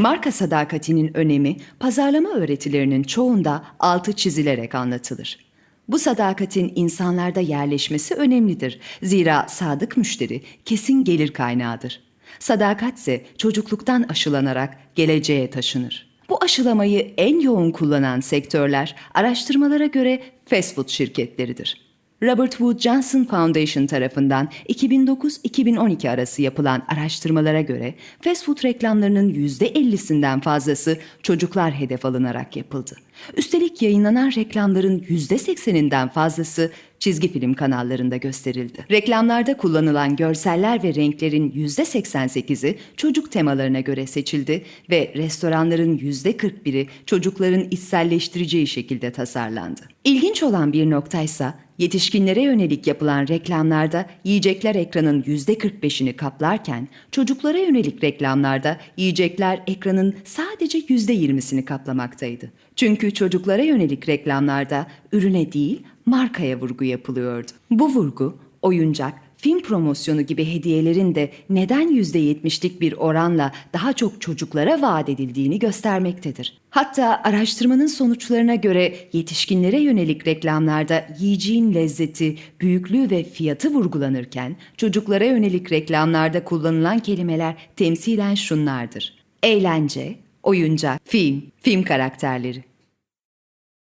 Marka sadakatinin önemi pazarlama öğretilerinin çoğunda altı çizilerek anlatılır. Bu sadakatin insanlarda yerleşmesi önemlidir. Zira sadık müşteri kesin gelir kaynağıdır. Sadakat ise çocukluktan aşılanarak geleceğe taşınır. Bu aşılamayı en yoğun kullanan sektörler araştırmalara göre fast food şirketleridir. Robert Wood Johnson Foundation tarafından 2009-2012 arası yapılan araştırmalara göre fast food reklamlarının %50'sinden fazlası çocuklar hedef alınarak yapıldı. Üstelik yayınlanan reklamların %80'inden fazlası çizgi film kanallarında gösterildi. Reklamlarda kullanılan görseller ve renklerin %88'i çocuk temalarına göre seçildi ve restoranların %41'i çocukların içselleştireceği şekilde tasarlandı. İlginç olan bir noktaysa Yetişkinlere yönelik yapılan reklamlarda yiyecekler ekranın %45'ini kaplarken çocuklara yönelik reklamlarda yiyecekler ekranın sadece %20'sini kaplamaktaydı. Çünkü çocuklara yönelik reklamlarda ürüne değil markaya vurgu yapılıyordu. Bu vurgu oyuncak, film promosyonu gibi hediyelerin de neden %70'lik bir oranla daha çok çocuklara vaat edildiğini göstermektedir. Hatta araştırmanın sonuçlarına göre yetişkinlere yönelik reklamlarda yiyeceğin lezzeti, büyüklüğü ve fiyatı vurgulanırken çocuklara yönelik reklamlarda kullanılan kelimeler temsilen şunlardır. Eğlence, oyuncak, film, film karakterleri.